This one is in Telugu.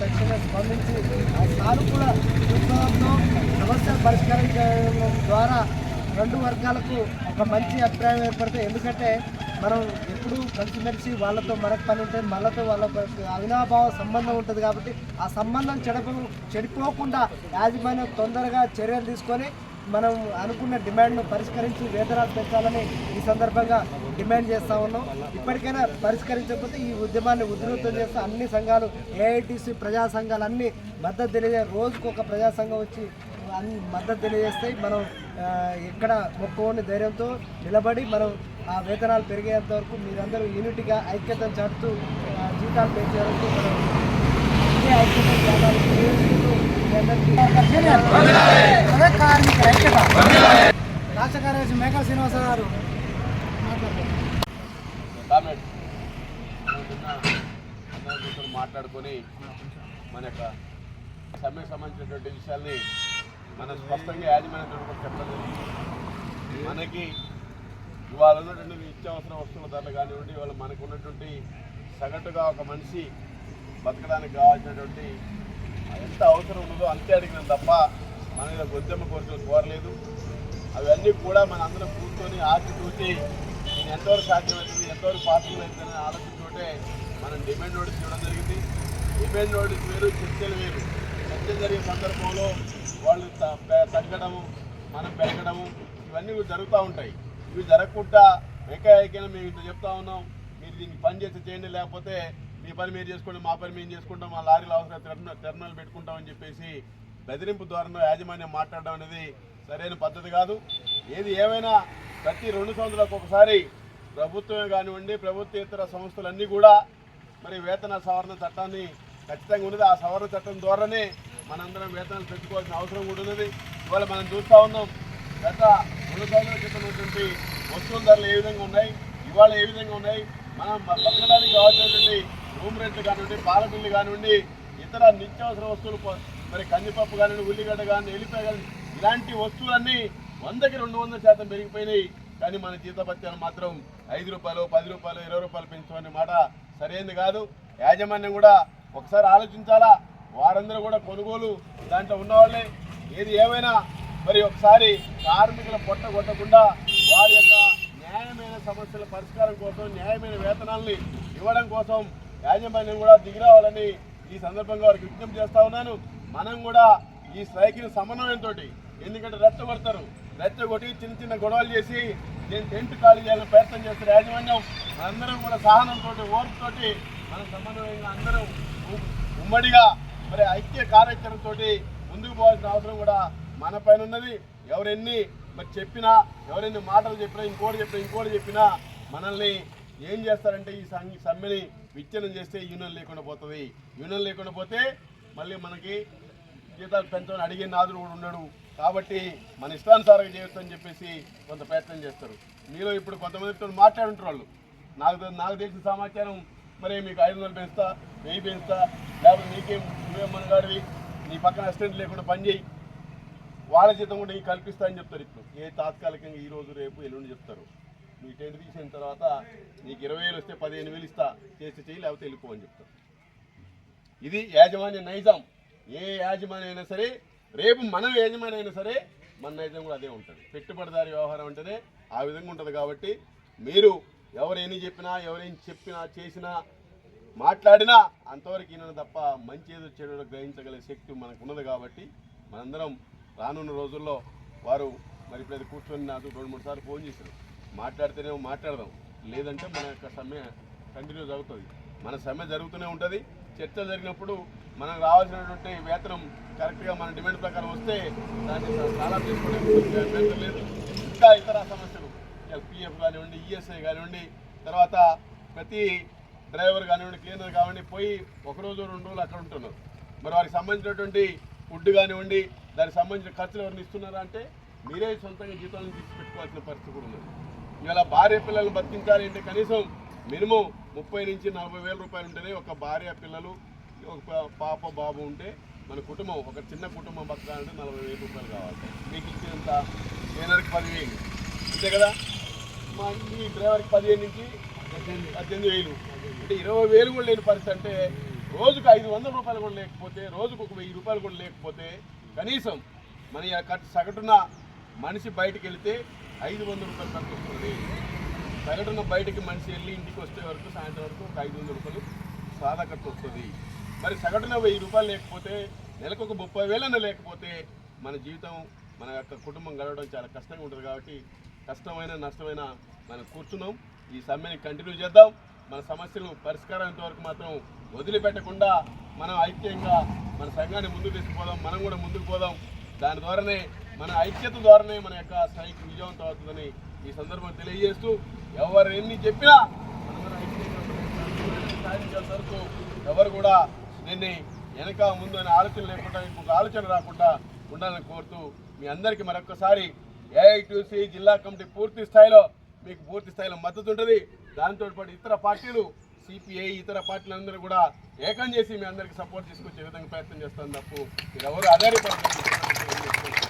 తక్షణమే స్పందించి ఆ సానుకూల దృక్పథంతో సమస్యలు పరిష్కరించడం ద్వారా రెండు వర్గాలకు ఒక మంచి అభిప్రాయం ఏర్పడుతుంది ఎందుకంటే మనం ఎప్పుడు కలిసిమెలిసి వాళ్ళతో మనకు పని ఉంటుంది మనతో వాళ్ళ అవినాభావ సంబంధం ఉంటుంది కాబట్టి ఆ సంబంధం చెడప చెడిపోకుండా యాజమాన్యం తొందరగా చర్యలు తీసుకొని మనం అనుకున్న డిమాండ్ను పరిష్కరించి వేతనాలు పెంచాలని ఈ సందర్భంగా డిమాండ్ చేస్తూ ఉన్నాం. ఇప్పటికైనా పరిష్కరించకపోతే ఈ ఉద్యమాన్ని ఉధృతం చేస్తే అన్ని సంఘాలు ఏఐటీసీ ప్రజా సంఘాలు అన్ని మద్దతు తెలియజే రోజుకు ఒక ప్రజా సంఘం వచ్చి అన్ని మద్దతు తెలియజేస్తాయి మనం ఇక్కడ ఎక్కడ ధైర్యంతో నిలబడి మనం ఆ వేతనాలు పెరిగేంత వరకు మీరందరూ యూనిట్గా ఐక్యతను చాటుతూ జీతాలు పెంచే వరకు మనం కార్మిక ఐక్యత రాష్ట్ర కార్యదర్శి మేఘా శ్రీనివాస గారు మాట్లాడుకొని మన యొక్క సమ్మెకు సంబంధించినటువంటి విషయాల్ని మనం స్పష్టంగా యాజమాన్యం కూడా చెప్పడం జరిగింది మనకి ఇవాళ ఉన్నటువంటి నిత్యావసర వస్తువుల ధరలు కానివ్వండి ఇవాళ మనకు ఉన్నటువంటి సగటుగా ఒక మనిషి బతకడానికి కావాల్సినటువంటి ఎంత అవసరం ఉన్నదో అంతే అడిగినాం తప్ప మన మీద గొద్దెమ్మ కోరికలు కోరలేదు అవన్నీ కూడా మన అందరం కూర్చొని ఆచి చూసి ఎంతవరకు సాధ్యమవుతుంది ఎంతవరకు పాసిబుల్ అవుతుందనే ఆలోచించుకుంటే మనం డిమాండ్ నోటీస్ ఇవ్వడం జరిగింది. డిమాండ్ నోటీస్ వేరు చర్చలు వేరు. చర్చ జరిగే సందర్భంలో వాళ్ళు త- తగ్గడము మనం పెరగడము ఇవన్నీ జరుగుతూ ఉంటాయి. ఇవి జరగకుండా ఏకాఏకైనా మేము ఇంత చెప్తా ఉన్నాం మీరు దీనికి పని చేసి చేయండి లేకపోతే మీ పని మీరు చేసుకోండి మా పని మేము చేసుకుంటాం మా లారీలు అవసరం టెర్మినల్ టెర్మినల్ పెట్టుకుంటామని చెప్పేసి బెదిరింపు ద్వారా యాజమాన్యం మాట్లాడడం అనేది సరైన పద్ధతి కాదు. ఏది ఏమైనా ప్రతి రెండు సంవత్సరాలకు ఒకసారి ప్రభుత్వమే కానివ్వండి ప్రభుత్వేతర సంస్థలన్నీ కూడా మరి వేతన సవరణ చట్టాన్ని ఖచ్చితంగా ఉన్నది. ఆ సవరణ చట్టం ద్వారానే మనందరం వేతనాలు పెంచుకోవాల్సిన అవసరం కూడా ఉన్నది. ఇవాళ మనం చూస్తూ ఉన్నాం గత రెండు సంవత్సరాల క్రితం ఉన్నటువంటి వస్తువుల ధరలు ఏ విధంగా ఉన్నాయి ఇవాళ ఏ విధంగా ఉన్నాయి మనం బతకడానికి కావాల్సినటువంటి రూమ్ రెంట్లు కానివ్వండి పాల బిల్లు కానివ్వండి ఇతర నిత్యావసర వస్తువులు మరి కందిపప్పు కానివ్వండి ఉల్లిగడ్డ కానీ ఎల్లిపాయ కానీ ఇలాంటి వస్తువులన్నీ వందకి రెండు వందల శాతం పెరిగిపోయినాయి. కానీ మన జీతభత్యాలు మాత్రం ఐదు రూపాయలు పది రూపాయలు ఇరవై రూపాయలు పెంచమనే మాట సరైనది కాదు. యాజమాన్యం కూడా ఒకసారి ఆలోచించాలా? వారందరూ కూడా కొనుగోలు దాంట్లో ఉన్నవాళ్ళే. ఏది ఏమైనా మరి ఒకసారి కార్మికుల పొట్ట కొట్టకుండా వారి యొక్క న్యాయమైన సమస్యల పరిష్కారం కోసం న్యాయమైన వేతనాల్ని ఇవ్వడం కోసం యాజమాన్యం కూడా దిగిరావాలని ఈ సందర్భంగా వారికి విజ్ఞప్తి చేస్తా ఉన్నాను. మనం కూడా ఈ స్ట్రైక్ని సమన్వయంతో ఎందుకంటే రెచ్చగొడతారు. రెచ్చగొట్టి చిన్న చిన్న గొడవలు చేసి నేను టెంట్ ఖాళీ చేయాలని ప్రయత్నం చేస్తారు యాజమాన్యం మనందరం కూడా సహనంతో ఓర్పుతోటి మన సమన్వయంగా అందరం ఉమ్మడిగా మరి ఐక్య కార్యాచరణతో ముందుకు పోవాల్సిన అవసరం కూడా మన పైన ఉన్నది. ఎవరెన్ని మరి చెప్పినా ఎవరెన్ని మాటలు చెప్పినా ఇంకోటి చెప్పినా ఇంకోటి చెప్పినా మనల్ని ఏం చేస్తారంటే ఈ సం- సమ్మెని విచ్ఛిన్నం చేస్తే యూనియన్ లేకుండా పోతుంది. యూనియన్ లేకుండా పోతే మళ్ళీ మనకి జీతాలు పెంచమని అడిగే నాదుడు కూడా ఉండడు. కాబట్టి మన ఇష్టానుసారంగా చేయొచ్చు అని చెప్పేసి కొంత ప్రయత్నం చేస్తారు. మీలో ఇప్పుడు కొంతమందితో మాట్లాడుంటారు వాళ్ళు. నాకు నాకు తెలిసిన సమాచారం మరి మీకు ఐదు వందలు పెంచుతా వెయ్యి పెంచుతా లేకపోతే నీకేం నువ్వేం మనగాడివి నీ పక్కన అసిస్టెంట్ లేకుండా పని చేయి. వాళ్ళ జీతం కూడా నీకు కల్పిస్తా అని చెప్తారు ఇప్పుడు. ఏ తాత్కాలికంగా ఈ రోజు రేపు ఎల్లుండి చెప్తారు. నువ్వు టెన్త్ తీసిన తర్వాత నీకు ఇరవై వేలు వస్తే పదిహేను వేలు ఇస్తా. చేసి చేయి లేకపోతే వెళ్ళిపో అని చెప్తారు ఇది యాజమాన్య నైజం. ఏ యాజమాన్యం అయినా సరే రేపు మనం యాజమాన్యం అయినా సరే మన నైజం కూడా అదే ఉంటుంది. పెట్టుబడిదారి వ్యవహారం అంటేనే ఆ విధంగా ఉంటుంది కాబట్టి మీరు ఎవరు చెప్పినా ఎవరేం చెప్పినా చేసినా మాట్లాడినా అంతవరకు ఈయన తప్ప మంచి ఏదో చెడు గ్రహించగల శక్తి మనకు ఉన్నది కాబట్టి మనందరం రానున్న రోజుల్లో వారు మరి ఇప్పుడు కూర్చొని నాకు రెండు మూడు సార్లు ఫోన్ చేశారు. మాట్లాడితేనేమో మాట్లాడదాం. లేదంటే మన యొక్క సమ్మె కంటిన్యూ జరుగుతుంది. మన సమ్మె జరుగుతూనే ఉంటుంది. చర్చ జరిగినప్పుడు మనకు రావాల్సినటువంటి వేతనం కరెక్ట్గా మన డిమాండ్ ప్రకారం వస్తే దాన్ని చాలా చేసుకోవడానికి లేదు. ఇంకా ఇతర సమస్యలు. పిఎఫ్ కానివ్వండి ఈఎస్ఐ కానివ్వండి తర్వాత ప్రతి డ్రైవర్ కానివ్వండి క్లీనర్ కానివ్వండి పోయి ఒకరోజు రెండు రోజులు అక్కడ ఉంటున్నారు. మరి వారికి సంబంధించినటువంటి ఫుడ్ కానివ్వండి దానికి సంబంధించిన ఖర్చులు ఎవరిని ఇస్తున్నారా అంటే మీరే సొంతంగా జీతాలను తీసి పెట్టుకోవాల్సిన పరిస్థితి కూడా ఉన్నది. ఇవాళ భార్య పిల్లల్ని బతికించాలి అంటే కనీసం మినిమం ముప్పై నుంచి నలభై వేల రూపాయలు ఉంటేనే ఒక భార్య పిల్లలు ఒక పాప బాబు ఉంటే మన కుటుంబం ఒక చిన్న కుటుంబం బతకాలంటే నలభై వేల రూపాయలు కావాలి. మీకు ఇచ్చినంత క్లీనర్కి పదివేలు? అంతే కదా? మా ఈ డ్రైవర్కి పదిహేను నుంచి పద్దెనిమిది వేలు. అంటే ఇరవై వేలు కూడా లేని పరిస్థితి అంటే రోజుకు ఐదు వందల రూపాయలు కూడా లేకపోతే రోజుకు ఒక వెయ్యి రూపాయలు కూడా లేకపోతే కనీసం మన సగటున మనిషి బయటికి వెళితే ఐదు వందల రూపాయలు ఖర్చు వస్తుంది సగటున బయటికి మనిషి వెళ్ళి ఇంటికి వచ్చే వరకు సాయంత్రం వరకు ఒక ఐదు వందల రూపాయలు సాదా ఖర్చు వస్తుంది. మరి సగటున వెయ్యి రూపాయలు లేకపోతే నెలకు ఒక ముప్పై వేలన్నా లేకపోతే మన జీవితం మన యొక్క కుటుంబం గడవడం చాలా కష్టంగా ఉంటుంది కాబట్టి కష్టమైన నష్టమైన మనం కూర్చున్నాం. ఈ సమ్మెని కంటిన్యూ చేద్దాం. మన సమస్యలు పరిష్కారం వరకు మాత్రం వదిలిపెట్టకుండా మనం ఐక్యంగా మన సంఘాన్ని ముందుకు తీసుకుపోదాం. మనం కూడా ముందుకు పోదాం. దాని ద్వారానే మన ఐక్యత ద్వారానే మన యొక్క స్థాయికి విజయవంతం అవుతుందని ఈ సందర్భంగా తెలియజేస్తూ ఎవరు ఎన్ని చెప్పినా ఎవరు కూడా దీన్ని వెనక ముందు అనే ఆలోచన లేకుండా ఇంకొక ఆలోచన రాకుండా ఉండాలని కోరుతూ మీ అందరికీ మరొకసారి ఏఐటీసీ జిల్లా కమిటీ పూర్తి స్థాయిలో మీకు పూర్తి స్థాయిలో మద్దతు ఉంటుంది. దాంతో పాటు ఇతర పార్టీలు సిపిఐ ఇతర పార్టీలందరూ కూడా ఏకం చేసి మీ అందరికీ సపోర్ట్ తీసుకొచ్చే విధంగా ప్రయత్నం చేస్తాను తప్పు మీరు ఎవరు ఆధారపడి